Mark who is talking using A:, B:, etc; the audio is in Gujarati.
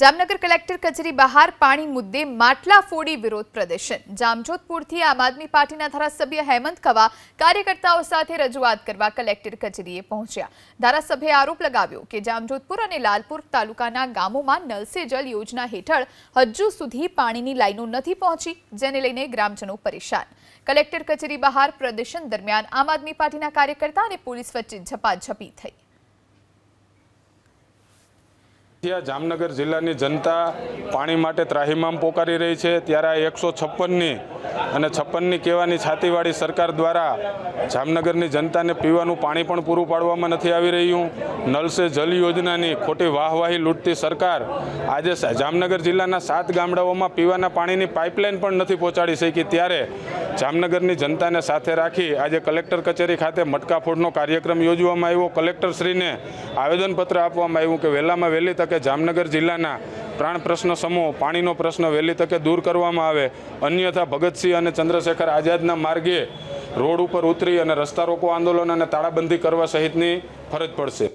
A: જામનગર કલેક્ટર કચેરી બહાર પાણી મુદ્દે માટલા ફોડી વિરોધ પ્રદર્શન. જામજોધપુરથી આમ આદમી પાર્ટીના ધારાસભ્ય હેમંત ખવા કાર્યકર્તાઓ સાથે રજૂઆત કરવા કલેક્ટર કચેરીએ પહોંચ્યા. ધારાસભ્યે આરોપ લગાવ્યો કે જામજોધપુર અને લાલપુર તાલુકાના ગામોમાં નલ જલ યોજના હેઠળ હજુ સુધી પાણીની લાઈનો નથી પહોંચી, જેને લઈને ગ્રામજનો પરેશાન. કલેક્ટર કચેરી બહાર પ્રદર્શન દરમિયાન આમ આદમી પાર્ટીના કાર્યકર્તા અને પોલીસ વચ્ચે ઝપાઝપી થઈ.
B: ત્યાં જામનગર જિલ્લાની જનતા પાણી માટે ત્રાહિમામ પોકારી રહી છે. ત્યારે આ એકસો છપ્પનની અને છપ્પનની કહેવાની છાતીવાળી સરકાર દ્વારા જામનગરની જનતાને પીવાનું પાણી પણ પૂરું પાડવામાં નથી આવી રહ્યું. નલ સે જલ યોજનાની ખોટી વાહવાહી લૂંટતી સરકાર આજે જામનગર જિલ્લાના સાત ગામડાઓમાં પીવાના પાણીની પાઇપલાઇન પણ નથી પહોંચાડી શકી. ત્યારે જામનગરની જનતાને સાથે રાખી આજે કલેક્ટર કચેરી ખાતે મટકાફોડનો કાર્યક્રમ યોજવામાં આવ્યો. કલેક્ટરશ્રીને આવેદનપત્ર આપવામાં આવ્યું કે વહેલામાં વહેલી તકે જામનગર જિલ્લાના પ્રાણ પ્રશ્ન સમૂહ પાણીનો પ્રશ્ન વહેલી તકે દૂર કરવામાં આવે. અન્યથા ભગતસિંહ અને ચંદ્રશેખર આઝાદના માર્ગે રોડ ઉપર ઉતરી અને રસ્તા રોકો આંદોલન અને તાળાબંધી કરવા સહિતની ફરજ પડશે.